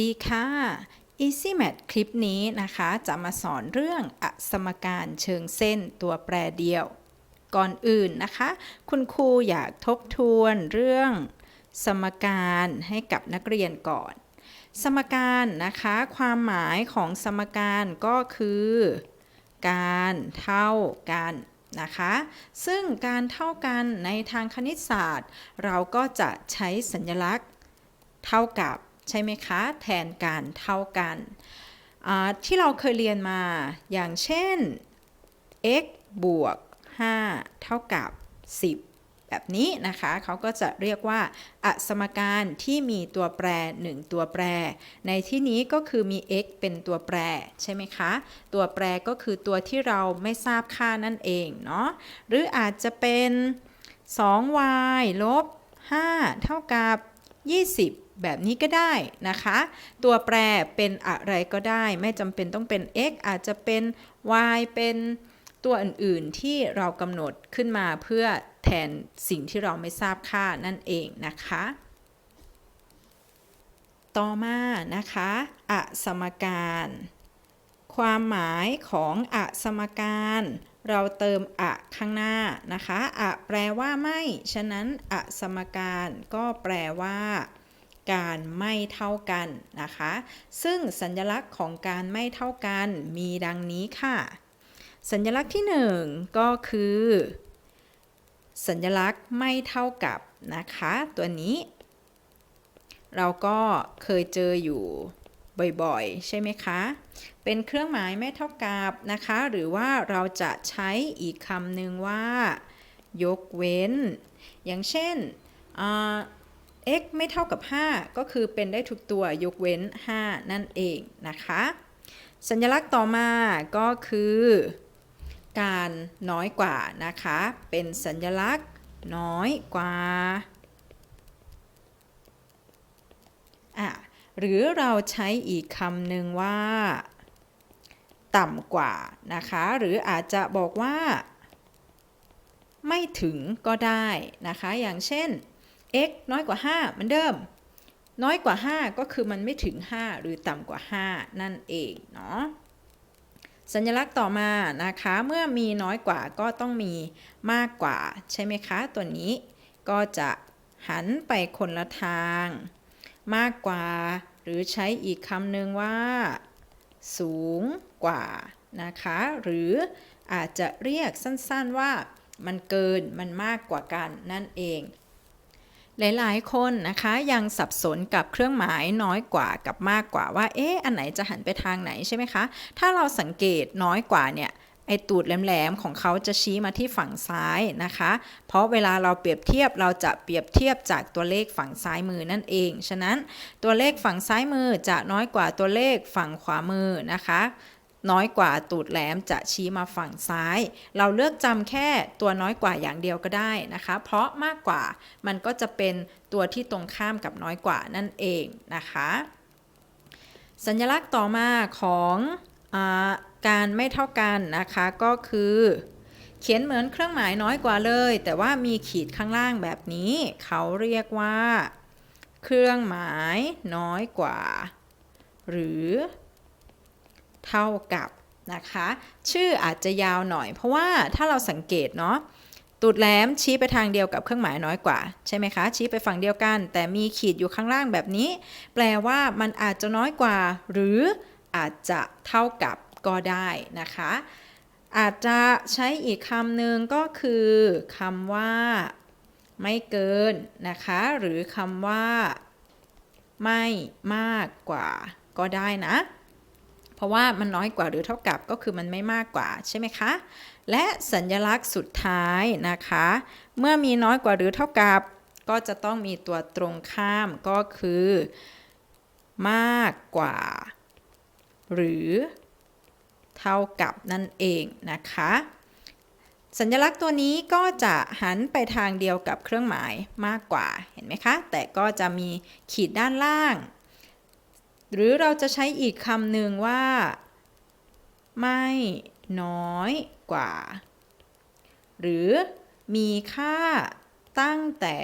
ดีค่ะ Easy Math คลิปนี้นะคะ จะมาสอนเรื่องอสมการเชิงเส้นตัวแปรเดียว ก่อนอื่นนะคะ คุณครูอยากทบทวนเรื่องสมการให้กับนักเรียนก่อน สมการนะคะ ความหมายของสมการก็คือ การเท่ากันนะคะ ซึ่งการเท่ากันในทางคณิตศาสตร์ เราก็จะใช้สัญลักษณ์เท่ากับ ใช่ไหมคะ แทนการเท่ากัน ที่เราเคยเรียนมาอย่างเช่น x บวก 5 เท่ากับ 10 แบบนี้นะคะ เขาก็จะเรียกว่าอสมการที่มีตัวแปร 1 ตัวแปร ในที่นี้ก็คือมี x เป็นตัวแปร ใช่ไหมคะ ตัวแปรก็คือตัวที่เราไม่ทราบค่านั่นเองเนาะหรืออาจจะเป็น 2y ลบ 5 เท่ากับ 20 แบบนี้ก็ได้นะคะ ตัวแปรเป็นอะไรก็ได้ ไม่จำเป็นต้องเป็น x อาจจะเป็น y เป็นตัวอื่นๆที่เรากำหนดขึ้นมาเพื่อแทนสิ่งที่เราไม่ทราบค่านั่นเองนะคะ ต่อมานะคะอสมการ ความหมายของอสมการ เราเติมอะข้างหน้านะคะอะแปลว่าไม่ ฉะนั้นอสมการก็แปลว่า การไม่เท่ากันนะคะ ซึ่งสัญลักษณ์ของการไม่เท่ากันมีดังนี้ค่ะ สัญลักษณ์ที่ 1 ก็คือ สัญลักษณ์ไม่เท่ากับนะคะ ตัวนี้ เราก็เคยเจออยู่บ่อยๆ ใช่ไหมคะ เป็นเครื่องหมายไม่เท่ากับนะคะ หรือว่าเราจะใช้อีกคำหนึ่งว่า ยกเว้น อย่างเช่น x ไม่เท่ากับ 5 ก็คือเป็นได้ทุกตัวยกเว้น 5 นั่นเองนะคะ สัญลักษณ์ต่อมาก็คือ การน้อยกว่านะคะ เป็นสัญลักษณ์น้อยกว่าอะหรือเราใช้อีกคำหนึ่งว่า ต่ำกว่านะคะ หรืออาจจะบอกว่า ไม่ถึงก็ได้นะคะ อย่างเช่น x น้อยกว่า 5มือนเดิม น้อยกว่า 5 ก็คือมันไม่ถึง 5 หรือต่ำกว่า 5 นั่นเองเนาะสัญลักษณ์ต่อมานะคะเมื่อมีน้อยกว่าก็ต้องมีมากกว่าใช่ไหมคะ ตัวนี้ก็จะหันไปคนละทาง มากกว่า หรือใช้อีกคำหนึ่งว่า สูงกว่านะคะ หรืออาจจะเรียกสั้นๆว่ามันเกินมันมากกว่ากันนั่นเอง หลายๆ คนนะคะยังสับสนกับเครื่องหมายน้อยกว่ากับมากกว่าว่า เอ๊ะ อันไหนจะหันไปทางไหนใช่ไหมคะ ถ้าเราสังเกตน้อยกว่าเนี่ยไอตูดแหลมๆของเขาจะชี้มาที่ฝั่งซ้ายนะคะ เพราะเวลาเราเปรียบเทียบเราจะเปรียบเทียบจากตัวเลขฝั่งซ้ายมือนั่นเอง ฉะนั้นตัวเลขฝั่งซ้ายมือจะน้อยกว่าตัวเลขฝั่งขวามือนะคะ น้อยกว่าตูดแหลมจะชี้มาฝั่งซ้าย เราเลือกจำแค่ตัวน้อยกว่าอย่างเดียวก็ได้นะคะ เพราะมากกว่ามันก็จะเป็นตัวที่ตรงข้ามกับน้อยกว่านั่นเองนะคะ สัญลักษณ์ต่อมาของอการไม่เท่ากันนะคะก็คือ เขียนเหมือนเครื่องหมายน้อยกว่าเลย แต่ว่ามีขีดข้างล่างแบบนี้ เขาเรียกว่า เครื่องหมายน้อยกว่า หรือ เท่ากับนะคะ ชื่ออาจจะยาวหน่อย เพราะว่าถ้าเราสังเกตเนาะตูดแหลมชี้ไปทางเดียวกับเครื่องหมายน้อยกว่า ใช่ไหมคะ ชี้ไปฝั่งเดียวกัน แต่มีขีดอยู่ข้างล่างแบบนี้ แปลว่ามันอาจจะน้อยกว่า หรืออาจจะเท่ากับก็ได้นะคะ อาจจะใช้อีกคำหนึ่งก็คือคำว่า ไม่เกินนะคะ หรือคำว่า ไม่มากกว่าก็ได้นะ เพราะว่ามันน้อยกว่าหรือเท่ากับก็คือมันไม่มากกว่าใช่ไหมคะ และสัญลักษณ์สุดท้ายนะคะ เมื่อมีน้อยกว่าหรือเท่ากับ ก็จะต้องมีตัวตรงข้ามก็คือ มากกว่า หรือเท่ากับนั่นเองนะคะสัญลักษณ์ตัวนี้ก็จะหันไปทางเดียวกับเครื่องหมายมากกว่าเห็นไหมคะ แต่ก็จะมีขีดด้านล่าง หรือเราจะใช้อีกคำหนึ่งว่า ไม่น้อยกว่า หรือมีค่าตั้งแต่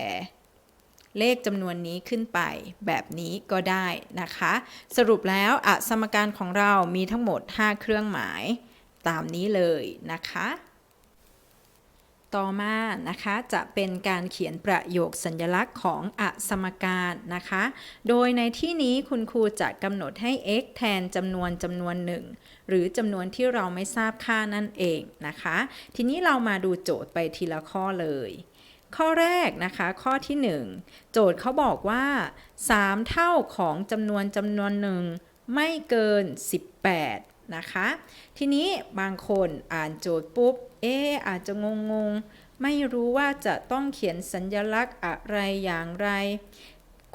เลขจำนวนนี้ขึ้นไปแบบนี้ก็ได้นะคะ สรุปแล้วอสมการของเรามีทั้งหมด 5 เครื่องหมายตามนี้เลยนะคะ ต่อมานะคะจะเป็นการเขียนประโยคสัญลักษณ์ของอสมการนะคะ โดยในที่นี้คุณครูจะกำหนดให้ x แทนจำนวนจำนวนหนึ่งหรือจำนวนที่เราไม่ทราบค่านั่นเองนะคะ ทีนี้เรามาดูโจทย์ไปทีละข้อเลย ข้อแรกนะคะข้อที่ 1 โจทย์เขาบอกว่า 3 เท่าของจำนวนจำนวนหนึ่งไม่เกิน 18 นะคะ ทีนี้บางคนอ่านโจทย์ปุ๊บ เอ๊อาจจะงงงๆไม่รู้ว่าจะต้องเขียนสัญลักษณ์อะไรอย่างไร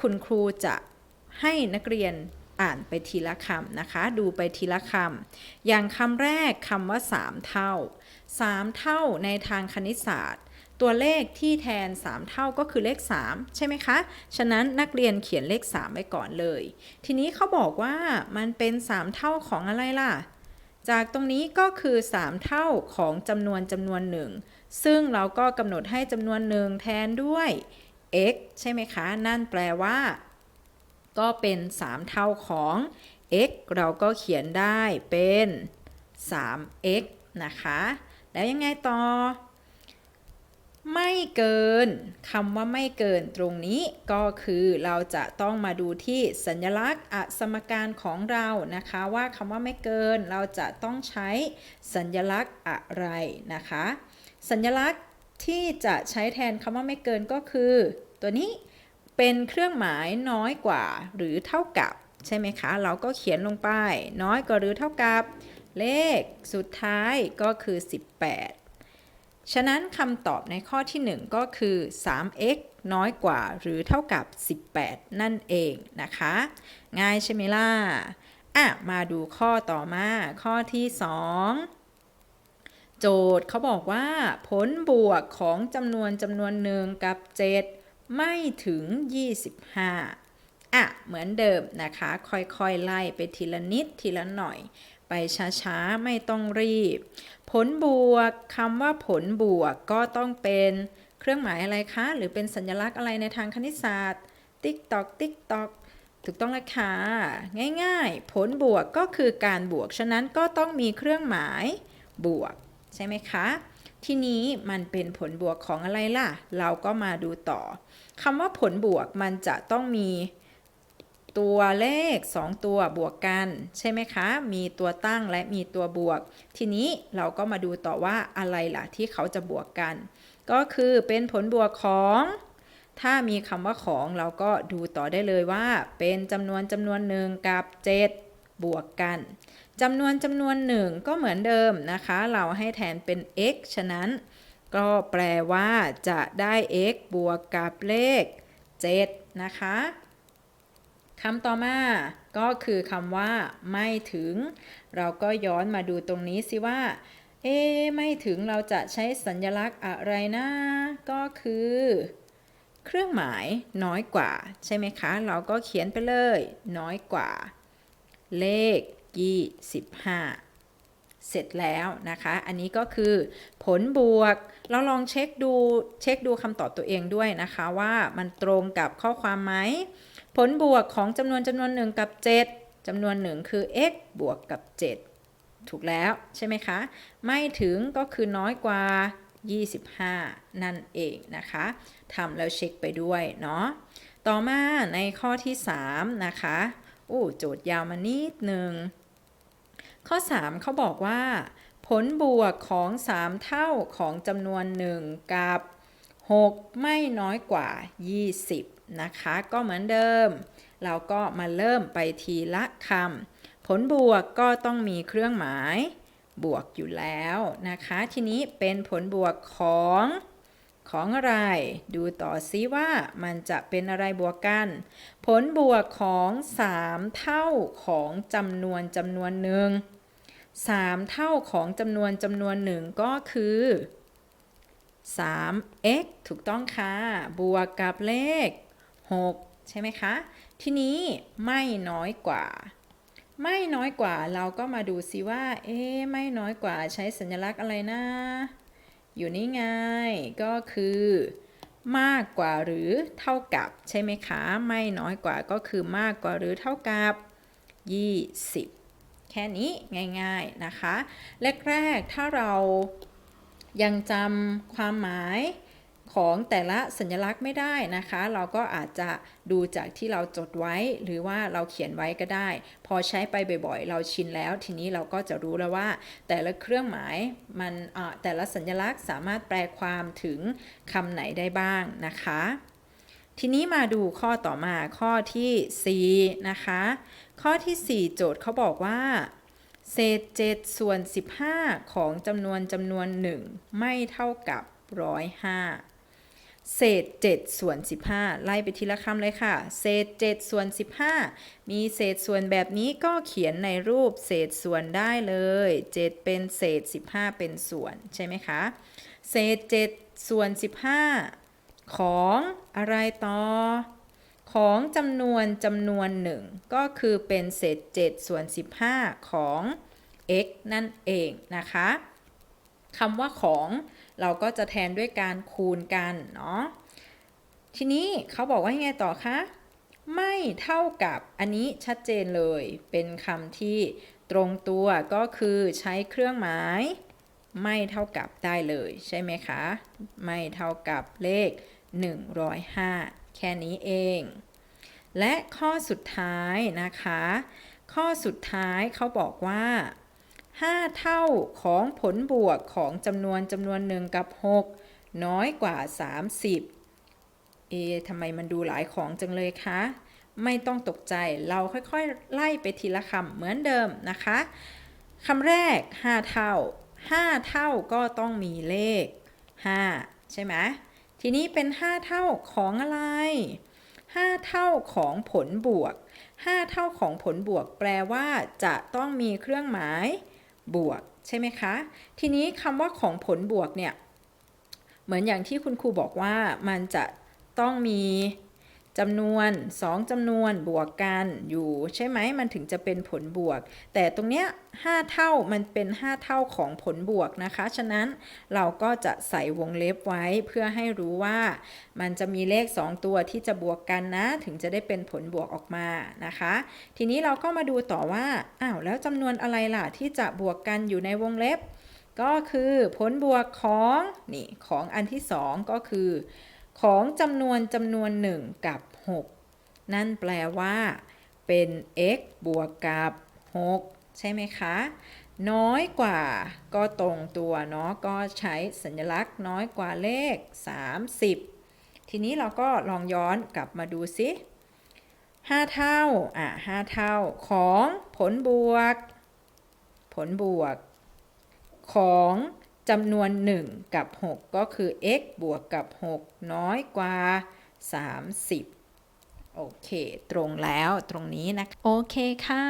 คุณครูจะให้นักเรียนอ่านไปทีละคำนะคะ ดูไปทีละคำอย่างคำแรกคำว่า 3 เท่า 3 เท่าในทางคณิตศาสตร์ ตัวเลขที่แทน 3 เท่าก็คือเลข 3 ใช่ไหมคะ ฉะนั้นนักเรียนเขียนเลข 3 ไว้ก่อนเลย ทีนี้เขาบอกว่ามันเป็น 3 เท่าของอะไรล่ะ จากตรงนี้ก็คือ 3 เท่าของจำนวนจำนวนหนึ่งซึ่งเราก็กำหนดให้จำนวนหนึ่งแทนด้วย x ใช่ไหมคะ นั่นแปลว่า ก็เป็น 3 เท่าของ x เราก็เขียนได้เป็น 3x นะคะ แล้วยังไงต่อ ไม่เกินคำว่าไม่เกินตรงนี้ก็คือเราจะต้องมาดูที่สัญลักษณ์อสมการของเรานะคะ ว่าคำว่าไม่เกินเราจะต้องใช้สัญลักษณ์อะไรนะคะ สัญลักษณ์ที่จะใช้แทนคำว่าไม่เกินก็คือ ตัวนี้เป็นเครื่องหมายน้อยกว่าหรือเท่ากับใช่ไหมคะ เราก็เขียนลงไป น้อยกว่าหรือเท่ากับ เลขสุดท้ายก็คือ 18 ฉะนั้นคำตอบในข้อที่ 1 ก็คือ 3x น้อยกว่าหรือเท่ากับ 18 นั่นเองนะคะ ง่ายใช่ไหมล่ะอะ มาดูข้อต่อมา ข้อที่ 2 โจทย์เขาบอกว่า ผลบวกของจำนวนจำนวนหนึ่งกับ 7 ไม่ถึง 25อะ เหมือนเดิมนะคะ ค่อยๆ ไล่ไปทีละนิดทีละหน่อย ไปช้าๆ ไม่ต้องรีบ ผลบวกคำว่าผลบวกก็ต้องเป็นเครื่องหมายอะไรคะ หรือเป็นสัญลักษณ์อะไรในทางคณิตศาสตร์ ติ๊กตอก ติ๊กตอก ถูกต้องแล้วค่ะ ง่ายๆ ผลบวกก็คือการบวก ฉะนั้นก็ต้องมีเครื่องหมายบวก ใช่ไหมคะ ทีนี้มันเป็นผลบวกของอะไรล่ะ เราก็มาดูต่อคำว่าผลบวกมันจะต้องมี ตัวเลข 2 ตัวบวกกัน ใช่ไหมคะ มีตัวตั้งและมีตัวบวก ทีนี้เราก็มาดูต่อว่าอะไรล่ะที่เขาจะบวกกัน ก็คือเป็นผลบวกของ ถ้ามีคำว่าของเราก็ดูต่อได้เลยว่า เป็นจำนวนจำนวนหนึ่งกับ 7 บวกกันจำนวนจำนวนหนึ่งก็เหมือนเดิมนะคะ เราให้แทนเป็น x ฉะนั้น ก็แปลว่าจะได้ x บวกกับเลข 7 นะคะ คำต่อมาก็คือคำว่า ไม่ถึง เราก็ย้อนมาดูตรงนี้สิว่า เอ๊ไม่ถึงเราจะใช้สัญลักษณ์อะไรนะ ก็คือ เครื่องหมายน้อยกว่า ใช่ไหมคะ เราก็เขียนไปเลย น้อยกว่า เลข25เสร็จแล้วนะคะ อันนี้ก็คือผลบวก เราลองเช็คดูเช็คดูคำตอบตัวเองด้วยนะคะว่ามันตรงกับข้อความไหม ผลบวกของจำนวนจำนวนหนึ่งกับ 7จำนวนหนึ่งคือ x บวกกับ 7 ถูกแล้วใช่ไหมคะ ไม่ถึงก็คือน้อยกว่า 25 นั่นเองนะคะทำแล้วเช็คไปด้วยเนาะต่อมาในข้อที่ 3 นะคะโอ้โจทย์ยาวมานิดหนึ่งข้อ 3เขาบอกว่า ผลบวกของ 3 เท่าของจำนวน 1 กับ 6 ไม่น้อยกว่า 20 นะคะ ก็เหมือนเดิม เราก็มาเริ่มไปทีละคำผลบวกก็ต้องมีเครื่องหมายบวกอยู่แล้วนะคะ ทีนี้เป็นผลบวกของของอะไร ดูต่อซิว่ามันจะเป็นอะไรบวกกัน ผลบวกของ 3 เท่าของจำนวนจำนวนหนึ่ง3 เท่าของจำนวนจำนวนหนึ่งก็คือ 3x ถูกต้องค่ะ บวกกับเลข 6 ใช่ไหมคะ ทีนี้ไม่น้อยกว่า ไม่น้อยกว่าเราก็มาดูซิว่า เอ๊ไม่น้อยกว่าใช้สัญลักษณ์อะไรนะ อยู่นี่ไง ก็คือ มากกว่าหรือเท่ากับใช่ไหมคะ ไม่น้อยกว่าก็คือมากกว่าหรือเท่ากับ 20 แค่นี้ง่ายๆนะคะ แรกๆถ้าเรายังจำความหมาย ของแต่ละสัญลักษณ์ไม่ได้นะคะ เราก็อาจจะดูจากที่เราจดไว้ หรือว่าเราเขียนไว้ก็ได้ พอใช้ไปบ่อยๆ เราชินแล้ว ทีนี้เราก็จะรู้แล้วว่า แต่ละเครื่องหมายมันอ่าแต่ละสัญลักษณ์สามารถแปลความถึงคำไหนได้บ้างนะคะ ทีนี้มาดูข้อต่อมาข้อที่4นะคะ ข้อที่ 4 โจทย์เขาบอกว่าเศษ7ส่วน 15 ของจำนวนจำนวน 1 ไม่เท่ากับ 105 เศษ7ส่วน15 ไล่ไปทีละคำเลยค่ะ เศษ7ส่วน15 มีเศษส่วนแบบนี้ก็เขียนในรูปเศษส่วนได้เลย 7 เป็นเศษ 15 เป็นส่วนใช่ไหมคะ เศษ7ส่วน15 ของอะไรต่อ ของจำนวนจำนวนหนึ่งก็คือเป็นเศษ7ส่วน15 ของ x นั่นเองนะคะ คำว่าของเราก็จะแทนด้วยการคูณกันเนาะทีนี้เขาบอกว่ายังไงต่อคะไม่เท่ากับอันนี้ชัดเจนเลย เป็นคำที่ตรงตัวก็คือใช้เครื่องหมาย ไม่เท่ากับได้เลยใช่ไหมคะ ไม่เท่ากับเลข 105 แค่นี้เอง และข้อสุดท้ายนะคะ ข้อสุดท้ายเขาบอกว่า 5 เท่าของผลบวกของจำนวนจำนวนหนึ่งกับ 6 น้อยกว่า 30 เอะทำไมมันดูหลายของจังเลยคะ ไม่ต้องตกใจเราค่อยๆ ไล่ไปทีละคำเหมือนเดิมนะคะคำแรก 5 เท่า 5 เท่าก็ต้องมีเลข 5 ใช่ไหมทีนี้เป็น 5 เท่าของอะไร 5 เท่าของผลบวก 5 เท่าของผลบวก แปลว่าจะต้องมีเครื่องหมาย บวกใช่ไหมคะ ทีนี้คำว่าของผลบวกเนี่ย เหมือนอย่างที่คุณครูบอกว่ามันจะต้องมี จำนวน 2จำนวนบวกกันอยู่ใช่ไหมมันถึงจะเป็นผลบวก แต่ตรงเนี้ย5เท่ามันเป็น 5 เท่าของผลบวกนะคะ ฉะนั้นเราก็จะใส่วงเล็บไว้เพื่อให้รู้ว่า มันจะมีเลข 2 ตัวที่จะบวกกันนะ ถึงจะได้เป็นผลบวกออกมานะคะ ทีนี้เราก็มาดูต่อว่าอ้าวแล้วจำนวนอะไรล่ะที่จะบวกกันอยู่ในวงเล็บ ก็คือผลบวกของนี่ของอันที่ 2 ก็คือ ของจำนวนจำนวน 1 กับ 6 นั่นแปลว่า เป็น x บวกกับ 6 ใช่ไหมคะ น้อยกว่าก็ตรงตัวเนาะก็ใช้สัญลักษณ์น้อยกว่าเลข 30 ทีนี้เราก็ลองย้อนกลับมาดูซิ5 เท่า อะ5เท่าของผลบวก ผลบวก ของ จำนวน 1 กับ 6 ก็คือ x บวกกับ 6 น้อยกว่า 30โอเค ตรงแล้วตรงนี้นะ โอเคค่ะ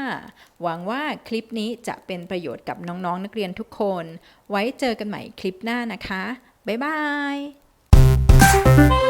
หวังว่าคลิปนี้จะเป็นประโยชน์กับน้องๆนนักเรียนทุกคน ไว้เจอกันใหม่คลิปหน้านะคะ บ๊ายบาย